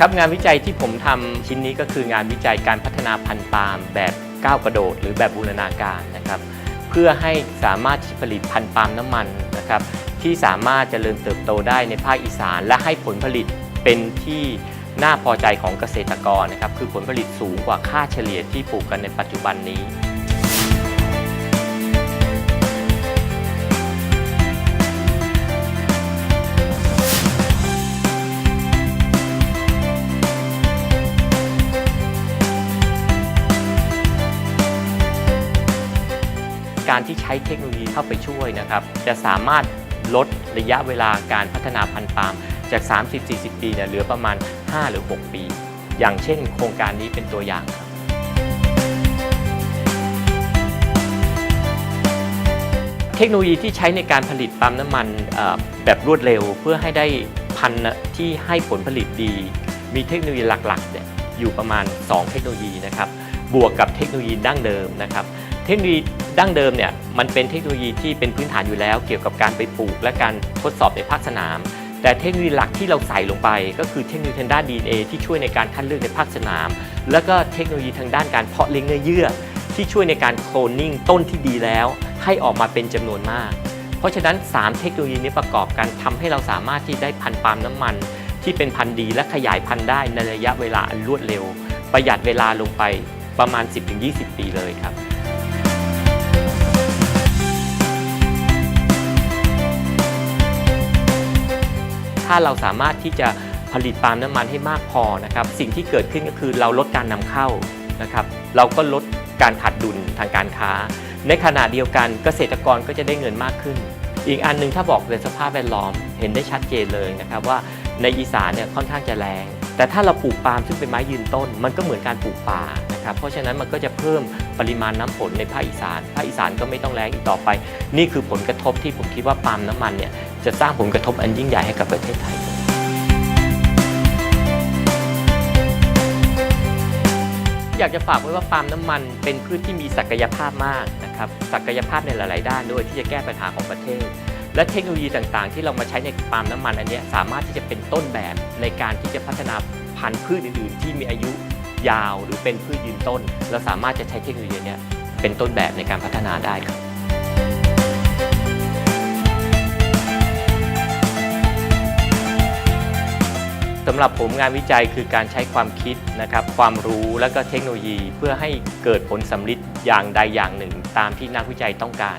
ครับงานวิจัยที่ผมทำชิ้นนี้ก็คืองานวิจัยการพัฒนาพันธุ์ปาล์มแบบก้าวกระโดด หรือแบบบูรณาการนะครับ เพื่อให้สามารถผลิตพันธุ์ปาล์มน้ำมันนะครับ ที่สามารถเจริญเติบโตได้ในภาคอีสาน และให้ผลผลิตเป็นที่น่าพอใจของเกษตรกรนะครับ คือผลผลิตสูงกว่าค่าเฉลี่ยที่ปลูกกันในปัจจุบันนี้ การที่ใช้เทคโนโลยีเข้าไปช่วยนะครับ จะสามารถลดระยะเวลาการพัฒนาพันธุ์ปาล์มจาก 30-40 ปีเนี่ยเหลือประมาณ 5 หรือ 6 ปี อย่างเช่น โครงการนี้เป็นตัวอย่างครับเทคโนโลยีที่ใช้ในการผลิตปั๊มน้ำมันแบบรวดเร็วเพื่อให้ได้พันธุ์ที่ให้ผลผลิตดี มีเทคโนโลยีหลักๆเนี่ยอยู่ประมาณ 2 เทคโนโลยีนะครับบวกกับเทคโนโลยีดั้งเดิมนะครับ เทคโนโลยี ดั้งเดิมเนี่ยมันเป็นเทคโนโลยีที่เป็นพื้นฐานอยู่แล้ว เกี่ยวกับการไปปลูกและการทดสอบในภาคสนาม แต่เทคโนโลยีหลักที่เราใส่ลงไป ก็คือเทคโนโลยีทางด้าน DNA ที่ช่วยในการคัดเลือกในภาคสนาม แล้วก็เทคโนโลยีทางด้านการเพาะเลี้ยงเนื้อเยื่อ ที่ช่วยในการโคลนนิ่งต้นที่ดีแล้ว ให้ออกมาเป็นจำนวนมาก เพราะฉะนั้น 3 เทคโนโลยีนี้ประกอบกันทำให้เราสามารถที่ได้พันธุ์ปาล์มน้ำมัน ที่เป็นพันธุ์ดีและขยายพันธุ์ได้ในระยะเวลาอันรวดเร็ว ประหยัดเวลาลงไปประมาณ 10-20 ปีเลยครับ ถ้าเราสามารถที่จะผลิตปาล์มน้ำมันให้มากพอนะครับสิ่งที่เกิดขึ้นก็คือเราลดการนำเข้านะครับเราก็ลดการขาดดุลทางการค้า ในขณะเดียวกันเกษตรกรก็จะได้เงินมากขึ้น อีกอันหนึงถ้าบอกเลยสภาพแวดล้อมเห็นได้ชัดเจนเลยนะครับว่าในอีสานเนี่ยค่อนข้างจะแรง แต่ถ้าเราปลูกปาล์มซึ่งเป็นไม้ยืนต้น มันก็เหมือนการปลูกป่า นะครับเพราะฉะนั้นมันก็จะเพิ่มปริมาณน้ำฝนในภาคอีสานภาคอีสานก็ไม่ต้องแรงอีกต่อไป นี่คือผลกระทบที่ผมคิดว่าปาล์มน้ำมันเนี่ยจะสร้างผลกระทบอันยิ่งใหญ่ให้กับประเทศไทยอยากจะฝากไว้ว่าปาล์มน้ำมันเป็นพืชที่มีศักยภาพมากนะครับศักยภาพในหลาย ๆ ด้านด้วยที่จะแก้ปัญหาของประเทศ และเทคโนโลยีต่าง ๆ ที่เรามาใช้ในปาล์มน้ำมันอันนี้สามารถที่จะเป็นต้นแบบในการที่จะพัฒนาพันธุ์พืชอื่น ๆ ที่มีอายุ ยาวหรือเป็นพืชยืนต้น เราสามารถจะใช้เทคโนโลยีนี้เป็นต้นแบบในการพัฒนาได้ครับสำหรับผมงานวิจัยคือการใช้ความคิดนะครับความรู้และก็เทคโนโลยีเพื่อให้เกิดผลสำลิดอย่างใดอย่างหนึ่ง ตามที่นักวิจัยต้องการ